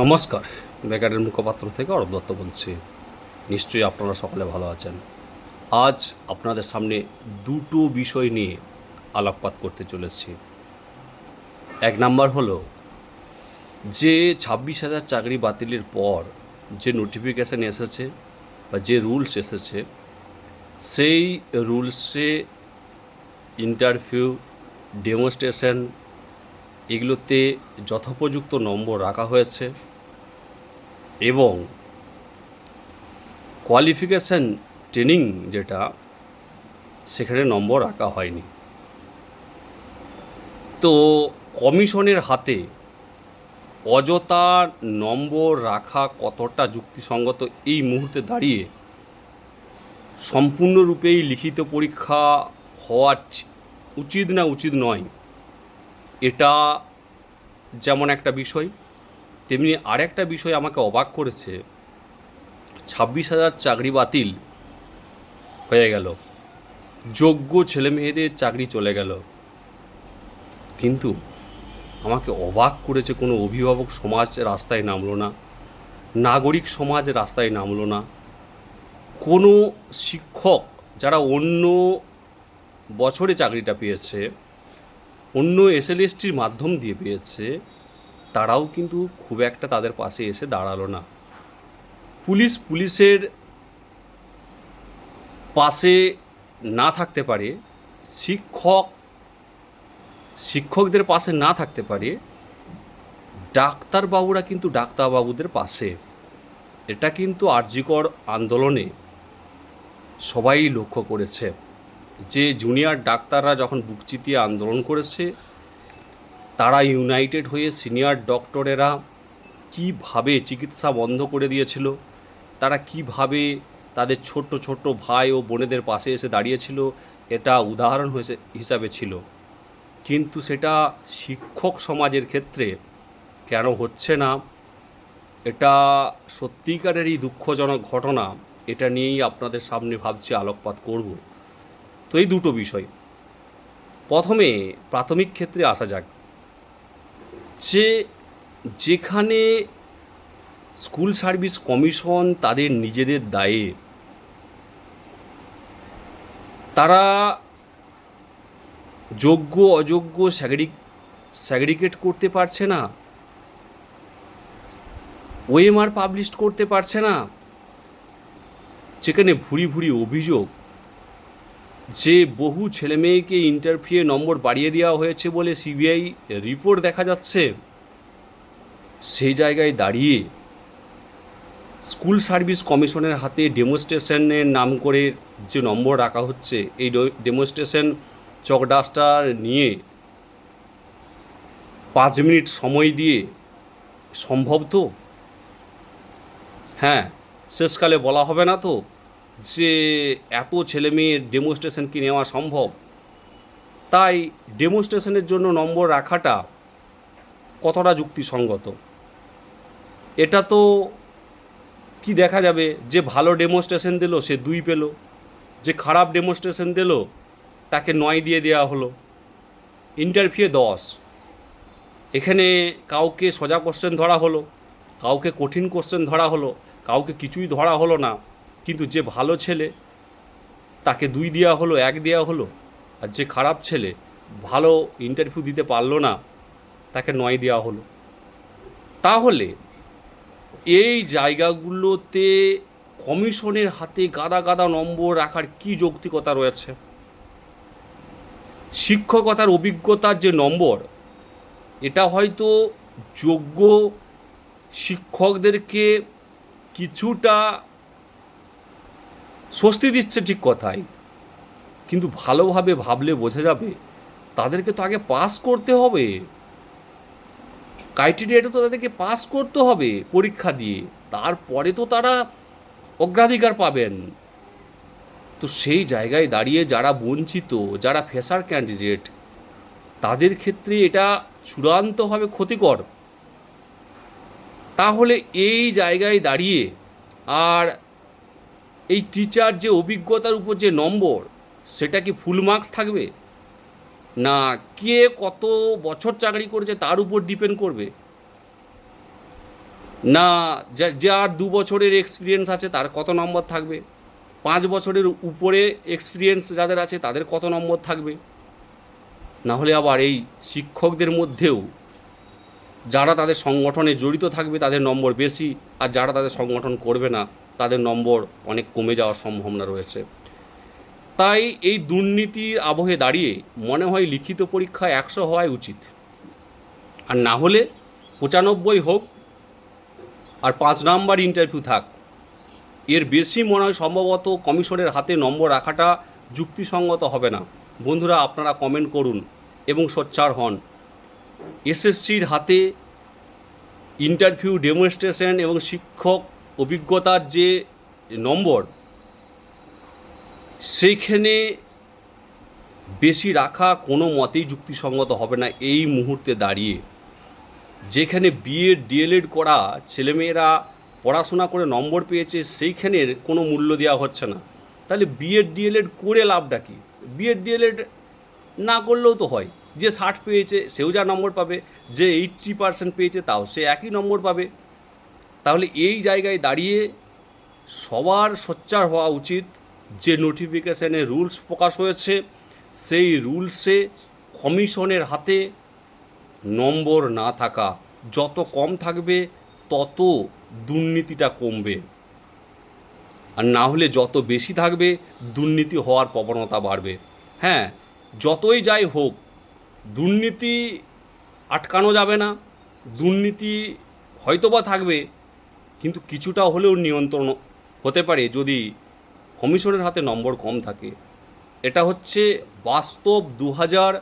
নমস্কার। বেকারের মুখপাত্র থেকে অরব দত্ত বলছি। নিশ্চয়ই আপনারা সকলে ভালো আছেন। আজ আপনাদের সামনে দুটো বিষয় নিয়ে আলোকপাত করতে চলেছি। এক নাম্বার হলো, যে ছাব্বিশ হাজার চাকরি বাতিলের পর যে নোটিফিকেশান এসেছে বা যে রুলস এসেছে, সেই রুলসে ইন্টারভিউ ডেমনস্ট্রেশন এগুলোতে যথোপযুক্ত নম্বর রাখা হয়েছে এবং কোয়ালিফিকেশান ট্রেনিং যেটা, সেখানে নম্বর রাখা হয়নি। তো কমিশনের হাতে অযথা নম্বর রাখা কতটা যুক্তিসঙ্গত এই মুহূর্তে দাঁড়িয়ে সম্পূর্ণরূপেই লিখিত পরীক্ষা হওয়া উচিত না উচিত নয়। এটা যেমন একটা বিষয়, তেমনি আরেকটা বিষয় আমাকে অবাক করেছে। ছাব্বিশ হাজার চাকরি বাতিল হয়ে গেল। যোগ্য ছেলে মেয়েদের চাকরি চলে গেল। কিন্তু আমাকে অবাক করেছে কোনো অভিভাবক সমাজ রাস্তায় নামলো না, নাগরিক সমাজ রাস্তায় নামলো না। কোনো শিক্ষক যারা অন্য বছরে চাকরিটা পেয়েছে অন্য এসএলএসটির মাধ্যম দিয়ে পেয়েছে, তারাও কিন্তু খুব একটা তাদের পাশে এসে দাঁড়াল না। পুলিশ পুলিশের পাশে না থাকতে পারে, শিক্ষক, শিক্ষকদের পাশে না থাকতে পারে, ডাক্তারবাবুরা কিন্তু ডাক্তারবাবুদের পাশে। এটা কিন্তু আর্যিকর আন্দোলনে সবাই লক্ষ্য করেছে। যে জুনিয়র ডাক্তাররা যখন বুক চিতিয়ে আন্দোলন করেছে, তারা ইউনাইটেড হয়ে সিনিয়র ডক্টরেরা কীভাবে চিকিৎসা বন্ধ করে দিয়েছিল, তারা কীভাবে তাদের ছোট্ট ছোট্ট ভাই ও বোনেদের পাশে এসে দাঁড়িয়েছিল, এটা উদাহরণ হয়েছে হিসাবে ছিল। কিন্তু সেটা শিক্ষক সমাজের ক্ষেত্রে কেন হচ্ছে না, এটা সত্যিকারেরই দুঃখজনক ঘটনা, এটা নিয়েই আপনাদের সামনে ভাবছি আলোকপাত করব। তো এই দুটো বিষয়। প্রথমে প্রাথমিক ক্ষেত্রে আসা যাক যে যেখানে স্কুল সার্ভিস কমিশন তাদের নিজেদের দায়ে তারা যোগ্য, অযোগ্য স্যাগ্রি স্যাগ্রিগেট করতে পারছে না, ওএমআর পাবলিশ করতে পারছে না, যেখানে ভুরি ভুরি অভিযোগ যে বহু ছেলেমেয়েকে ইন্টারভিউ নম্বর বাড়িয়ে দেওয়া হয়েছে বলে সিবিআই রিপোর্ট দেখা যাচ্ছে, সেই জায়গায় দাঁড়িয়ে স্কুল সার্ভিস কমিশনের হাতে ডেমনস্ট্রেশনের নাম করে যে নম্বর রাখা হচ্ছে, এই ডেমনস্ট্রেশন চকডাস্টার নিয়ে পাঁচ মিনিট সময় দিয়ে সম্ভব তো? হ্যাঁ শেষকালে বলা হবে না তো? যে এত ছেলে মেয়ের ডেমনস্ট্রেশন কি নেওয়া সম্ভব? তাই ডেমনস্ট্রেশনের জন্য নম্বর রাখাটা কতটা যুক্তিসঙ্গত? এটা তো কি দেখা যাবে? যে ভালো ডেমনস্ট্রেশন দিল, সে দুই পেল। যে খারাপ ডেমনস্ট্রেশন দিল, তাকে নয় দিয়ে দেওয়া হলো। ইন্টারভিউ দশ। এখানে কাউকে সোজা কোশ্চেন ধরা হলো, কাউকে কঠিন কোশ্চেন ধরা হলো, কাউকে কিছুই ধরা হলো না। কিন্তু যে ভালো ছেলে, তাকে দুই দেওয়া হলো, এক দেওয়া হলো, আর যে খারাপ ছেলে ভালো ইন্টারভিউ দিতে পারল না, তাকে নয় দেওয়া হলো। তাহলে এই জায়গাগুলোতে কমিশনের হাতে গাদা গাদা নম্বর রাখার কি যৌক্তিকতা রয়েছে? শিক্ষকতার অভিজ্ঞতার যে নম্বর, এটা হয়তো যোগ্য শিক্ষকদেরকে কিছুটা স্বস্তি দিচ্ছে ঠিক কথাই। কিন্তু ভালোভাবে ভাবলে বোঝা যাবে, তাদেরকে তো আগে পাস করতে হবে। ক্রাইটেরিয়াটা তো তাদেরকে পাস করতে হবে পরীক্ষা দিয়ে। তারপরে তো তারা অগ্রাধিকার পাবেন। তো সেই জায়গায় দাঁড়িয়ে যারা বঞ্চিত, যারা ফেসার ক্যান্ডিডেট, তাদের ক্ষেত্রে এটা চূড়ান্তভাবে ক্ষতিকর। তাহলে এই জায়গায় দাঁড়িয়ে আর এই টিচার যে অভিজ্ঞতার উপর যে নম্বর, সেটা কি ফুল মার্কস থাকবে? না, কে কত বছর চাকরি করেছে তার উপর ডিপেন্ড করবে? না যার দু বছরের এক্সপিরিয়েন্স আছে তার কত নম্বর থাকবে? পাঁচ বছরের উপরে এক্সপিরিয়েন্স যাদের আছে তাদের কত নম্বর থাকবে? না হলে আবার এই শিক্ষকদের মধ্যেও যারা তাদের সংগঠনে জড়িত থাকবে তাদের নম্বর বেশি, আর যারা তাদের সংগঠন করবে না তাদের নম্বর অনেক কমে যাওয়ার সম্ভাবনা রয়েছে। তাই এই দুর্নীতির আবহে দাঁড়িয়ে মনে হয় লিখিত পরীক্ষা একশো হওয়াই উচিত। আর না হলে পঁচানব্বই হোক আর পাঁচ নাম্বার ইন্টারভিউ থাক। এর বেশি মনে হয় সম্ভবত কমিশনের হাতে নম্বর রাখাটা যুক্তিসঙ্গত হবে না। বন্ধুরা, আপনারা কমেন্ট করুন এবং সোচ্চার হন। এসএসসির হাতে ইন্টারভিউ ডেমনস্ট্রেশন এবং শিক্ষক অভিজ্ঞতার যে নম্বর, সেইখানে বেশি রাখা কোনো মতেই যুক্তিসঙ্গত হবে না এই মুহূর্তে দাঁড়িয়ে। যেখানে বিএড ডিএলএড করা ছেলেমেয়েরা পড়াশোনা করে নম্বর পেয়েছে সেইখানের কোনো মূল্য দেওয়া হচ্ছে না। তাহলে বিএড ডিএলএড করে লাভটা কি? বিএড ডিএলএড না করলেও তো হয়। যে ষাট পেয়েছে, সেও যা নম্বর পাবে, যে এইট্টি পার্সেন্ট পেয়েছে, তাও সে একই নম্বর পাবে। তাহলে এই জায়গায় দাঁড়িয়ে সবার সোচ্চার হওয়া উচিত যে নোটিফিকেশানে রুলস প্রকাশ হয়েছে, সেই রুলসে কমিশনের হাতে নম্বর না থাকা, যত কম থাকবে তত দুর্নীতিটা কমবে। আর না হলে যত বেশি থাকবে, দুর্নীতি হওয়ার প্রবণতা বাড়বে। হ্যাঁ যতই যাই হোক, দুর্নীতি আটকানো যাবে না, দুর্নীতি হয়তোবা থাকবে কিন্তু কিছুটা হলেও নিয়ন্ত্রণ হতে পারে যদি কমিশনের হাতে নম্বর কম থাকে। এটা হচ্ছে বাস্তব দু হাজার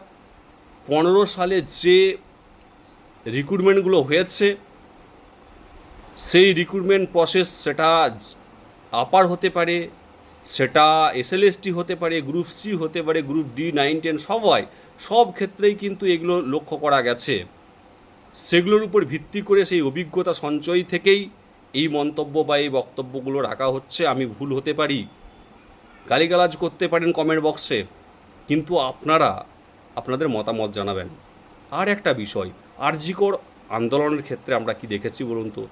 পনেরো সালে যে রিক্রুটমেন্টগুলো হয়েছে, সেই রিক্রুটমেন্ট প্রসেস সেটা আপার হতে পারে, সেটা এসএলএসটি হতে পারে গ্রুপ সি হতে পারে গ্রুপ ডি নাইন টেন সবাই সব ক্ষেত্রেই কিন্তু এগুলো লক্ষ্য করা গেছে। সেগুলোর উপর ভিত্তি করে সেই অভিজ্ঞতা সঞ্চয় থেকেই এই মন্তব্য বা এই বক্তব্যগুলো রাখা হচ্ছে, আমি ভুল হতে পারি? গালিগালাজ করতে পারেন কমেন্ট বক্সে কিন্তু আপনারা আপনাদের মতামত জানাবেন। আর একটা বিষয়, আরজিকর আন্দোলনের ক্ষেত্রে আমরা কি দেখেছি বলুন তো?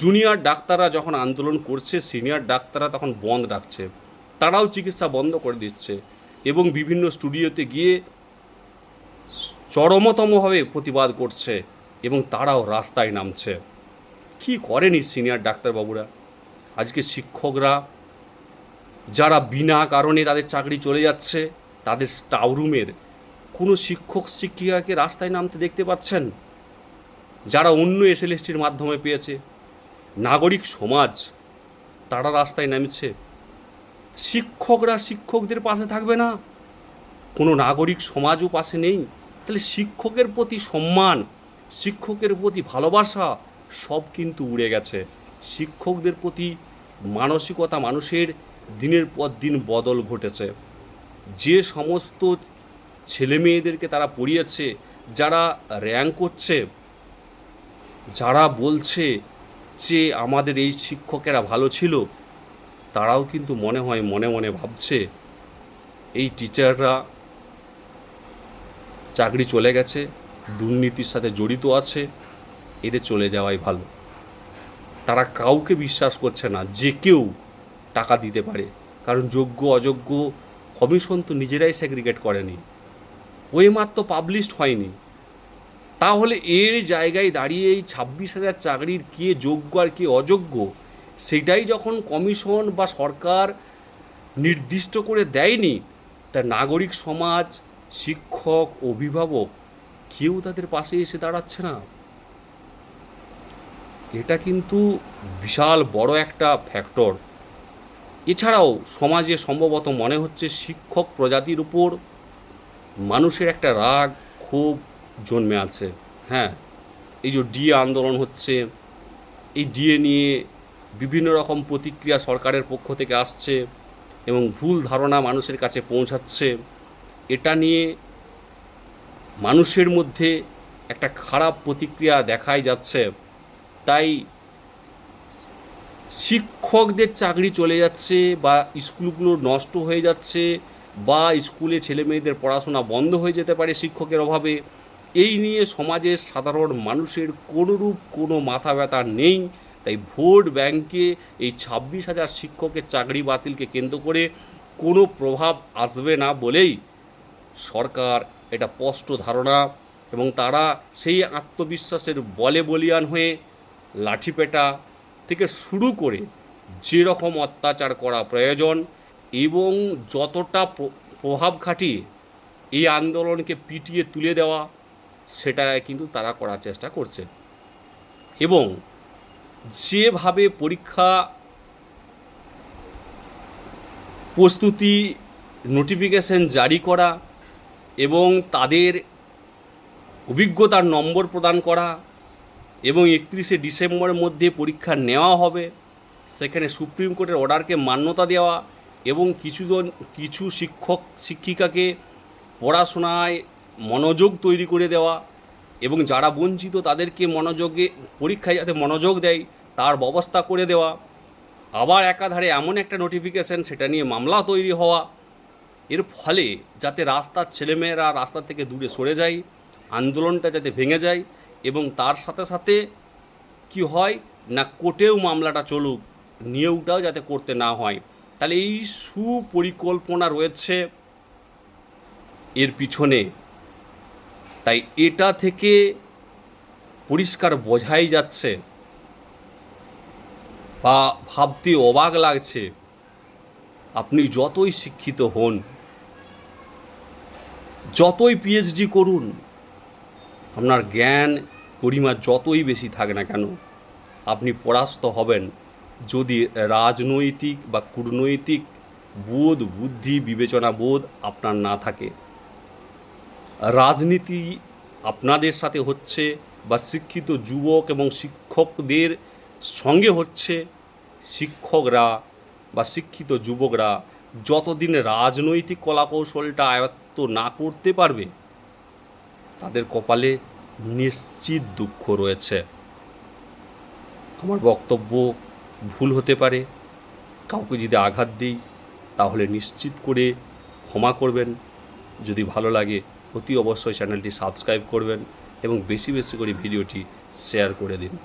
জুনিয়র ডাক্তাররা যখন আন্দোলন করছে সিনিয়র ডাক্তাররা তখন বন্ধ ডাকছে তারাও চিকিৎসা বন্ধ করে দিচ্ছে এবং বিভিন্ন স্টুডিওতে গিয়ে চরমতমভাবে প্রতিবাদ করছে এবং তারাও রাস্তায় নামছে। কি করেনি সিনিয়র ডাক্তারবাবুরা? আজকে শিক্ষকরা যারা বিনা কারণে তাদের চাকরি চলে যাচ্ছে, তাদের স্টাফ রুমের কোনো শিক্ষক, শিক্ষিকাকে রাস্তায় নামতে দেখতে পাচ্ছেন? যারা অন্য এসএলএসটির মাধ্যমে পেয়েছে, নাগরিক সমাজ, তারা রাস্তায় নামছে। শিক্ষকরা শিক্ষকদের পাশে থাকবে না? কোনো নাগরিক সমাজও পাশে নেই? তাহলে শিক্ষকের প্রতি সম্মান, শিক্ষকের প্রতি ভালোবাসা সব কিন্তু উড়ে গেছে। শিক্ষকদের প্রতি মানসিকতা মানুষের দিনের পর দিন বদল ঘটেছে। যে সমস্ত ছেলে মেয়েদেরকে তারা পড়িয়েছে, যারা র্যাঙ্ক করছে, যারা বলছে যে আমাদের এই শিক্ষকেরা ভালো ছিল, তারাও কিন্তু মনে হয় মনে মনে ভাবছে, এই টিচাররা চাকরি চলে গেছে, দুর্নীতির সাথে জড়িত আছে। এদের চলে যাওয়াই ভালো। তারা কাউকে বিশ্বাস করছে না, যে কেউ টাকা দিতে পারে। কারণ যোগ্য, অযোগ্য কমিশন তো নিজেরাই সেগ্রিগেট করেনি। ওই মাত্র পাবলিশড হয়নি। তাহলে এর জায়গায় দাঁড়িয়ে এই ছাব্বিশ হাজার চাকরির কে যোগ্য আর কে অযোগ্য, সেটাই যখন কমিশন বা সরকার নির্দিষ্ট করে দেয়নি, তা নাগরিক সমাজ, শিক্ষক, অভিভাবক কেউ তাদের পাশে এসে দাঁড়াচ্ছে না। এটা কিন্তু বিশাল বড় একটা ফ্যাক্টর এছাড়াও সমাজে সম্ভবত মনে হচ্ছে শিক্ষক প্রজাতির উপর মানুষের একটা রাগ খুব জন্মে আছে। হ্যাঁ এই যে ডিএ আন্দোলন হচ্ছে, এই ডিএ নিয়ে বিভিন্ন রকম প্রতিক্রিয়া সরকারের পক্ষ থেকে আসছে এবং ভুল ধারণা মানুষের কাছে পৌঁছাচ্ছে, এটা নিয়ে মানুষের মধ্যে একটা খারাপ প্রতিক্রিয়া দেখাই যাচ্ছে। তাই শিক্ষকদের চাকরি চলে যাচ্ছে বা স্কুলগুলো নষ্ট হয়ে যাচ্ছে বা স্কুলে ছেলে মেয়েদের পড়াশোনা বন্ধ হয়ে যেতে পারে শিক্ষকের অভাবে, এই নিয়ে সমাজের সাধারণ মানুষের কোনোরূপ কোনো মাথা ব্যথা নেই। তাই ভোট ব্যাংকে এই ছাব্বিশ হাজার শিক্ষকের চাকরি বাতিলকে কেন্দ্র করে কোনো প্রভাব আসবে না বলেই সরকার এটা স্পষ্ট ধারণা এবং তারা সেই আত্মবিশ্বাসের বলে বলিয়ান হয়ে লাঠিপেটা থেকে শুরু করে যেরকম অত্যাচার করা প্রয়োজন এবং যতটা প্রভাব খাটিয়ে এই আন্দোলনকে পিটিয়ে তুলে দেওয়া, সেটা কিন্তু তারা করার চেষ্টা করছে। এবং যেভাবে পরীক্ষা প্রস্তুতি নোটিফিকেশন জারি করা এবং তাদের অভিজ্ঞতার নম্বর প্রদান করা এবং একত্রিশে ডিসেম্বরের মধ্যে পরীক্ষা নেওয়া হবে। সেখানে সুপ্রিম কোর্টের অর্ডারকে মান্যতা দেওয়া এবং কিছুজন, কিছু শিক্ষক, শিক্ষিকাকে পড়াশোনায় মনোযোগ তৈরি করে দেওয়া এবং যারা বঞ্চিত তাদেরকে মনোযোগে, পরীক্ষায় যাতে মনোযোগ দেয় তার ব্যবস্থা করে দেওয়া। আবার একাধারে এমন একটা নোটিফিকেশন সেটা নিয়ে মামলা তৈরি হওয়া। এর ফলে যাতে রাস্তার ছেলেমেয়েরা রাস্তা থেকে দূরে সরে যায়, আন্দোলনটা যাতে ভেঙে যায় এবং তার সাথে সাথে কি হয় না কোর্টেও মামলাটা চলুক, নিয়োগটাও যাতে করতে না হয়। তাহলে এই সুপরিকল্পনা রয়েছে এর পিছনে। তাই এটা থেকে পরিষ্কার বোঝাই যাচ্ছে বা ভাবতে অবাক লাগছে আপনি যতই শিক্ষিত হন, যতই পিএইচডি করুন, আপনার জ্ঞান গরিমা যতই বেশি থাকে না কেন, আপনি পরাস্ত হবেন যদি রাজনৈতিক বা কূটনৈতিক বোধ, বুদ্ধি, বিবেচনা বোধ আপনার না থাকে। রাজনীতি আপনাদের সাথে হচ্ছে বা শিক্ষিত যুবক এবং শিক্ষকদের সঙ্গে হচ্ছে, শিক্ষকরা বা শিক্ষিত যুবকরা যতদিন রাজনৈতিক কলাকৌশলটা আয়ত্ত না করতে পারবে, তাদের কপালে নিশ্চিত দুঃখ রয়েছে। আমার বক্তব্য ভুল হতে পারে। কাউকে যদি আঘাত দিই, তাহলে নিশ্চিত করে ক্ষমা করবেন। যদি ভালো লাগে, অতি অবশ্যই চ্যানেলটি সাবস্ক্রাইব করবেন এবং বেশি বেশি করে ভিডিওটি শেয়ার করে দিন।